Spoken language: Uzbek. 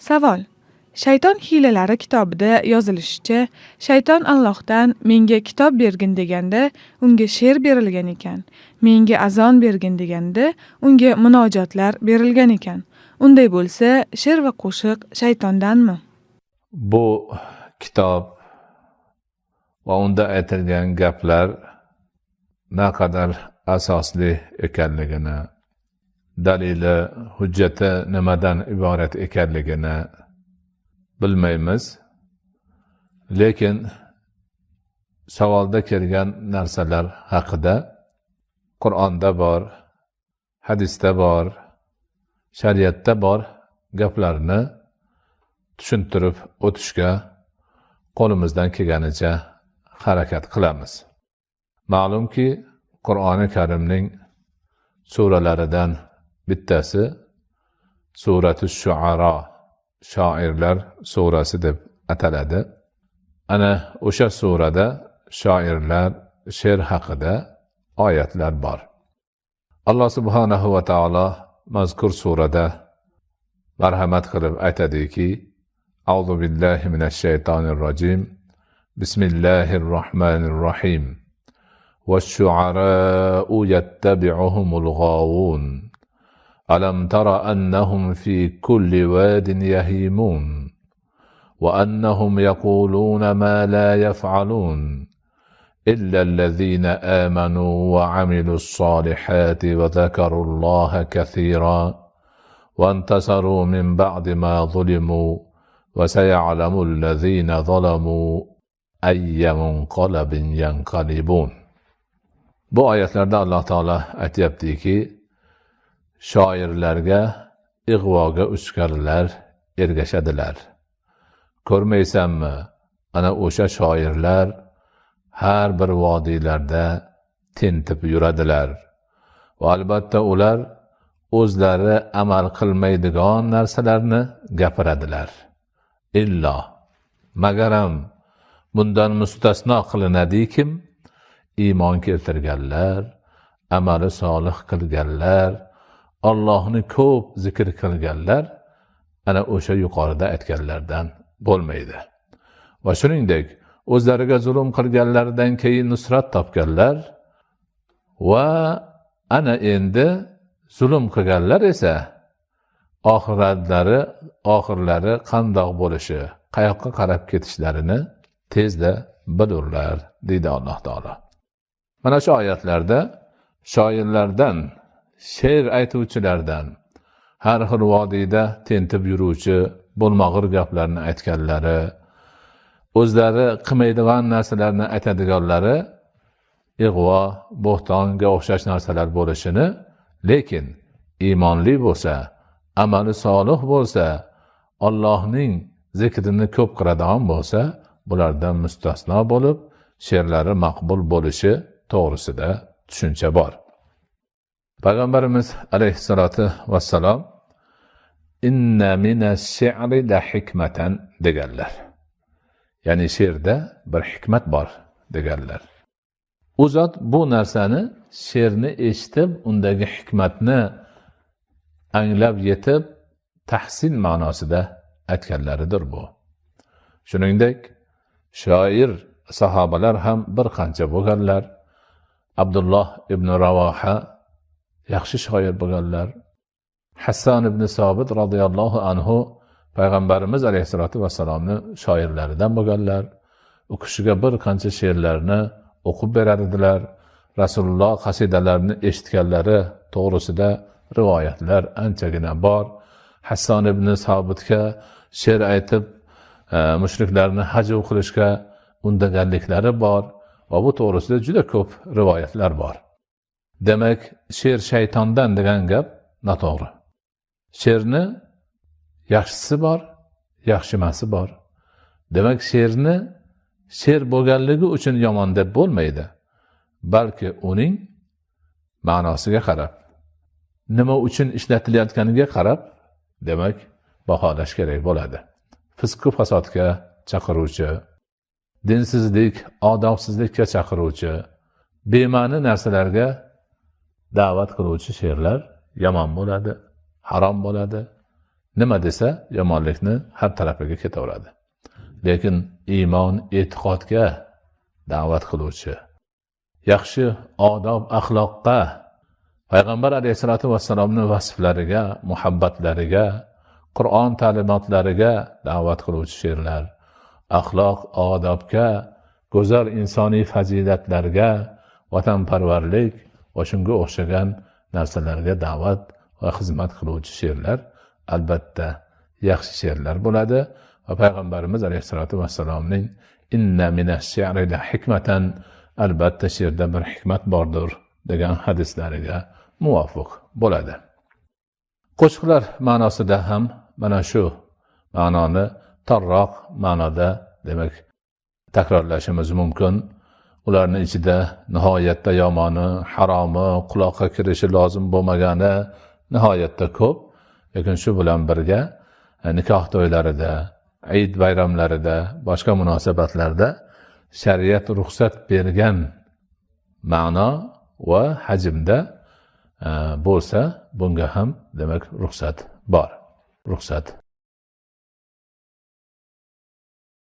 Savol. Shayton hiylalari kitobida yozilishicha, shayton Allohdan menga kitob bergin deganda, unga she'r berilgan ekan. Menga azon bergin deganda, unga munojotlar berilgan ekan. Unday bo'lsa, she'r va qo'shiq shaytondanmi? Bu kitob va unda aytilgan gaplar naqadar asosli ekanligini, dalili, hujjati nimadan iborat ekanligini bilmaymiz. Lekin savolda kelgan narsalar haqida Qur'onda bor, hadisda bor, shariatda bor gaplarni tushuntirib o'tishga qo'limizdan kelganicha harakat qilamiz. Ma'lumki, Qur'oni Karimning suralaridan bittasi surati Shu'ara shoirlar surasi deb ataladi. Ana o'sha surada shoirlar she'r haqida oyatlar bor. Alloh subhanahu va taolo mazkur surada marhamat qilib aytadiki: A'udhu billahi minash shaytonir rojim. Bismillahir rohmanir rohim. والشعراء يتبعهم الغاوون ألم تر أنهم في كل واد يهيمون وأنهم يقولون ما لا يفعلون إلا الذين آمنوا وعملوا الصالحات وذكروا الله كثيرا وانتصروا من بعد ما ظلموا وسيعلم الذين ظلموا أي منقلب ينقلبون. Bu oyatlarda alloh taolo aytyaptiki shoirlarga ig'voga uchqarlar ergashadilar. Ko'rmaysanmi ana o'sha shoirlar har bir vodiylarda tentib yuradilar. Va albatta ular o'zlari amal qilmaydigan narsalarni gapiradilar. Illo magaram bundan mustasno qilinadikim iymon keltirganlar amali solih qilganlar Allohni ko'p zikr qilganlar ana o'sha yuqorida aytganlardan bo'lmaydi. Va shuningdek o'zlariga zulm qilganlaridan keyin nusrat topganlar va ana endi zulm qilganlar esa oxiratlari oxirlari qandoq bo'lishi qayoqqa qarab ketishlarini tezda bilurlar deydi alloh taolo. Mana shu oyatlarda shoirlardan she'r aytuvchilardan har xil vodiyda tentib yuruvchi bo'lmag'ir gaplarni aytganlari o'zlari qilmaydigan narsalarni aytadiganlari ig'vo bo'xtonga o'xshash narsalar bo'lishini lekin iymonli bo'lsa amali solih bo'lsa ollohning zikrini ko'p qiladigan bo'lsa bulardan mustasno bo'lib she'rlari maqbul bo'lishi to'g'risida tushuncha bor. Payg'ambarimiz alayhissalotu vassalom inna mina shi'ri la hikmatan deganlar. Ya'ni she'rda bir hikmat bor deganlar. U zot bu narsani she'rni eshitib undagi hikmatni anglab yetib tahsin ma'nosida aytganlaridir bu. Shuningdek shoir sahobalar ham bir qancha bo'lganlar. Abdulloh ibn ravoha yaxshi shoir bo'lganlar. Hasson ibn sobit roziyallohu anhu payg'ambarimiz alayhissalotu vassalomni shoirlaridan bo'lganlar. U kishiga bir qancha she'rlarni o'qib berar edilar rasululloh qasidalarini eshitganlari to'g'risida rivoyatlar anchagina bor. Hasson ibn sobitga she'r aytib e, mushriklarni hajv qilishga undaganliklari bor va bu to'g'risida juda ko'p rivoyatlar bor. Demak she'r shaytondan degan gap noto'g'ri. She'rni yaxshisi bor yaxshimasi bor. Demak she'rni she'r bo'lganligi uchun yomon deb bo'lmaydi balki uning ma'nosiga qarab. Nima uchun ishlatilayotganiga qarab demak baholash kerak bo'ladi. Fisqu fasodga chaqiruvchi dinsizlik odobsizlikka chaqiruvchi bema'ni narsalarga da'vat qiluvchi she'rlar yomon bo'ladi harom bo'ladi. Nima desa yomonlikni har tarafiga ketaveradi. Lekin iymon e'tiqodga da'vat qiluvchi yaxshi odob axloqqa payg'ambar alayhissalotu vassalomni vasflariga muhabbatlariga qur'on ta'limotlariga da'vat qiluvchi she'rlar axloq odobga go'zal insoniy fazilatlarga vatanparvarlik va shunga o'xshagan narsalarga da'vat va xizmat qiluvchi she'rlar albatta yaxshi she'rlar bo'ladi va payg'ambarimiz alayhissalotu vassalomning inna minash hikmatan albatta she'rda bir hikmat bordir degan hadislariga muvofiq bo'ladi. Qo'shiqlar ma'nosida ham mana shu ma'noni torroq ma'noda demak takrorlashimiz mumkin. Ularni ichida nihoyatda yomoni haromi quloqqa kirishi lozim bo'lmagani nihoyatda ko'p. Lekin shu bilan birga e, nikoh to'ylarida Eid bayramlarida boshqa munosabatlarda shariat ruxsat bergan ma'no va hajmda e, bo'lsa bunga ham demak ruxsat bor. Ruxsat